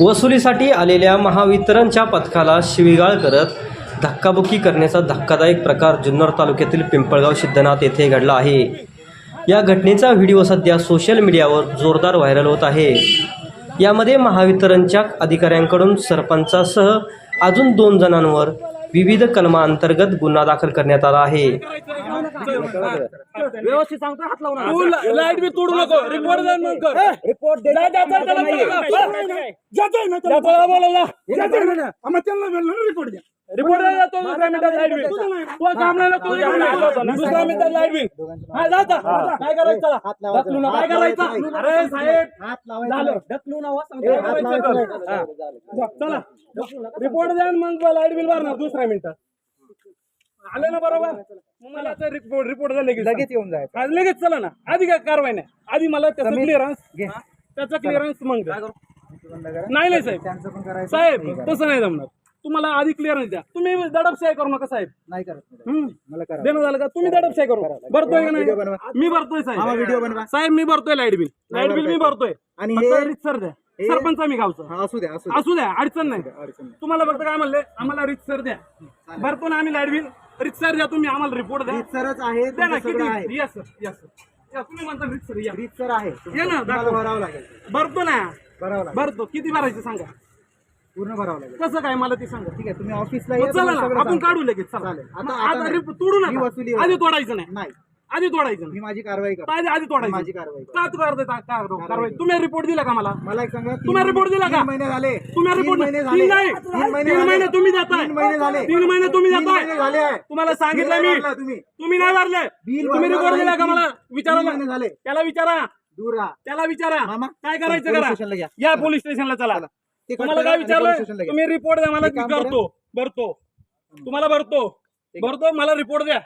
वसुलीसाठी आलेल्या महावितरणच्या पथकाला शिवीगाळ करत धक्काबुक्की करण्याचा धक्कादायक प्रकार जुन्नर तालुक्यातील पिंपळगाव सिद्धनाथ येथे घडला आहे. या घटनेचा व्हिडिओ सध्या सोशल मीडियावर जोरदार व्हायरल होत आहे. यामध्ये महावितरणच्या अधिकाऱ्यांकडून सरपंचासह अजून दोन जणांवर विविध कलमांतर्गत गुन्हा दाखल करण्यात आला आहे. व्यवस्थित सांगतो हात लावून लाइट बी तोडू नको. मग बोला. रिपोर्ट द्या. दुसऱ्या मिनिटात लाइट बिल तो काम नाही. ना, तो दुसऱ्या मिनिटात लाइट बिल हा जा जा. काय करायचं? चला ढकलू नका. काय करायचं? अरे साहेब. झालं. ढकलू नवा काय करायचं कर. हा. चला. रिपोर्ट द्या मग लाइट बिल भरणार दुसऱ्या मिनिटात आले ना बरोबर? मला आता रिपोर्ट रिपोर्ट द्या लगेच लगेच येऊन जायचं. लगेच चला ना. आधी काय कारवाई नाही. आधी मला त्याचा क्लिअरन्स त्याचा क्लिअरन्स मग. नाही नाही साहेब. त्यांचं पण करायचं. साहेब तसं नाही जमणार. तुम्हाला आधी क्लिअरन्स द्या. तुम्ही दडपशाही करू नका साहेब. नाही करत हम्म. मला करा. देणं झालं का? तुम्ही दडपशाही करू. भरतोय का व्हिडिओ बनवा. नाही मी भरतोय हा साहेब व्हिडिओ बनवा. साहेब मी भरतोय लाइट बिल लाइट बिल मी भरतोय. आणि फक्त हे- रितसर द्या. हे- सरपंच मी गावचा. हा असू द्या असू द्या. असू द्या अडचण नाही. अडचण नाही. तुम्हाला फक्त काय म्हणले? आम्हाला रितसर द्या. भरतो ना आम्ही लाइट बिल रितसर द्या तुम्ही आम्हाला रिपोर्ट द्या. रीतसरच आहे द्या ना तुमचं सगळं आहे. किती यस सर यस सर तुम्ही म्हणता रितसर या. रीतसर आहे. ये ना, तुम्हाला दाखव. भरावं लागेल. भरतो ना. भरावं लागेल. भरतो. किती भरायचं सांगा? पूर्ण भरावं लागेल. कसं काय मला ते सांगा? ठीक आहे तुम्ही ऑफिसला मग या, चला तुम्हाला ना सगळं आपण सांगतो. काढू लगेच चला. चालेल. आता- मग आता आता नाही. रिप- तोडू ही नका. वसुली आधी तोडायचं नाही. नाही. आधी तोडायचं नाही. मी माझी कारवाई करतो. आधी आधी तोडायचं. माझी कारवाई करतो. का तू करते का- का- कारवाई तुम्ही रिपोर्ट दिला का मला? मला एक सांगा तीन तुम्ही report दिला तीन का? महिने झाले. तुम्ही तीन रिपोर्ट महिने तीन झाले. नाही. तीन महिने तीन झाले. महिने तुम्ही तीन महिने झाले. तीन महिने तुम्ही तीन महिने झाले. तुम्हाला सांगितलं मी. भरला तुम्ही. तुम्ही नाही भरले. बिल तुम्ही भरला रिपोर्ट दिला का. मला? तीन विचारा महिने झाले. त्याला विचारा. दूर राहा. त्याला विचारा. मामा, काय करायचं पोलीस करा? घ्या. या पोलीस स्टेशनला चला. तुम्हाला काय करा आणि पोलीस विचारलं स्टेशनला घ्या. तुम्ही रिपोर्ट द्या मला. करतो भरतो. तुम्हाला भरतो भरतो मला रिपोर्ट द्या.